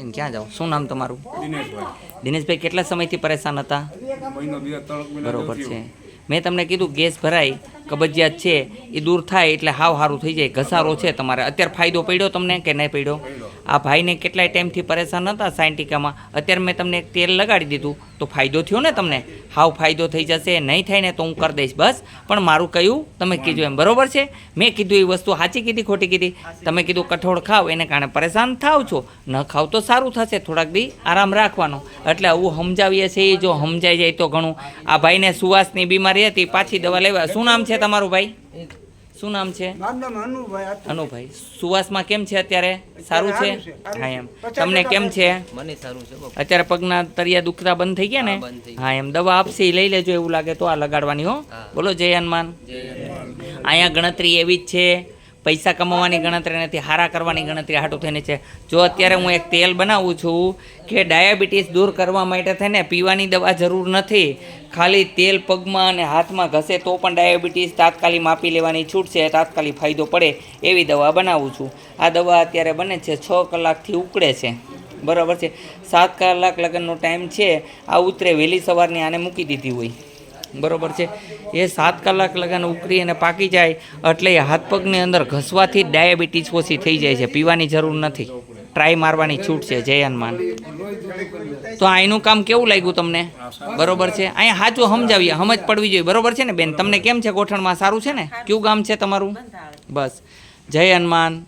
પાડીને ક્યાં જાઓ? શું નામ તમારું? દિનેશભાઈ. દિનેશભાઈ કેટલા સમયથી પરેશાન હતા? બરોબર છે. મેં તમને કીધું ગેસ ભરાય કબજિયાત છે એ દૂર થાય એટલે હાવ સારું થઈ જાય. ઘસારો છે તમારે. અત્યારે ફાયદો પડ્યો તમને કે નહીં પડ્યો? આ ભાઈને કેટલાય ટાઈમથી પરેશાન હતા સાયન્ટિકામાં અત્યારે મેં તમને તેલ લગાડી દીધું. તો ફાયદો થયો ને તમને? હાવ ફાયદો થઈ જશે નહીં થાય ને તો હું કરી દઈશ બસ. પણ મારું કહ્યું તમે કીધું એમ બરોબર છે? મેં કીધું એ વસ્તુ સાચી કીધી ખોટી કીધી. તમે કીધું. કઠોળ ખાવ એને કારણે પરેશાન થાવ છો. ન ખાવ તો સારું થશે થોડાક દી આરામ રાખવાનો. એટલે આવું સમજાવીએ છીએ જો સમજાઈ જાય તો ઘણું. આ ભાઈને સુવાસની બીમારી હતી પાછી દવા લેવા. શું નામ છે તમારું ભાઈ? શું નામ છે? અનુભાઈ સુવાસમાં કેમ છે અત્યારે? સારું છે? હા એમ. તમને કેમ છે? મને સારું છે અત્યારે પગના તરિયા દુખતા બંધ થઈ ગયા ને? હા એમ. દવા આપશે એ લઈ લેજો એવું લાગે તો આ લગાડવાની હો. બોલો જય હનુમાન. અહીંયા ગણતરી એવી જ છે. પૈસા કમાવાની ગણતરી નથી હારા કરવાની ગણતરી હાટું થઈને છે. જો અત્યારે હું એક તેલ બનાવું છું કે ડાયાબિટીસ દૂર કરવા માટે થઈને પીવાની દવા જરૂર નથી ખાલી તેલ પગમાં અને હાથમાં ઘસે તો પણ ડાયાબિટીસ તાત્કાલિક માપી લેવાની છૂટ છે તાત્કાલિક ફાયદો પડે એવી દવા બનાવું છું. આ દવા અત્યારે બને છે છ કલાકથી ઉકળે છે. બરાબર છે? સાત કલાક લગ્નનો ટાઈમ છે. આ ઉતરે વહેલી સવારની આને મૂકી દીધી હોય. બરોબર છે. એ સાત કલાક લગન ઉકળી અને પાકી જાય એટલે હાથ પગની અંદર ઘસવાથી ડાયાબિટીસ ઓછી થઈ જાય છે. પીવાની જરૂર નથી. ટ્રાય મારવાની છૂટ છે, જય હનુમાન. તો અહીંનું કામ કેવું લાગ્યું તમને? બરોબર છે. અહીંયા સાચું સમજાવીએ. સમજ પડવી જોઈએ. બરોબર છે ને બેન? તમને કેમ છે? ગોઠણમાં સારું છે ને? કયું ગામ છે તમારું? બસ. જય હનુમાન.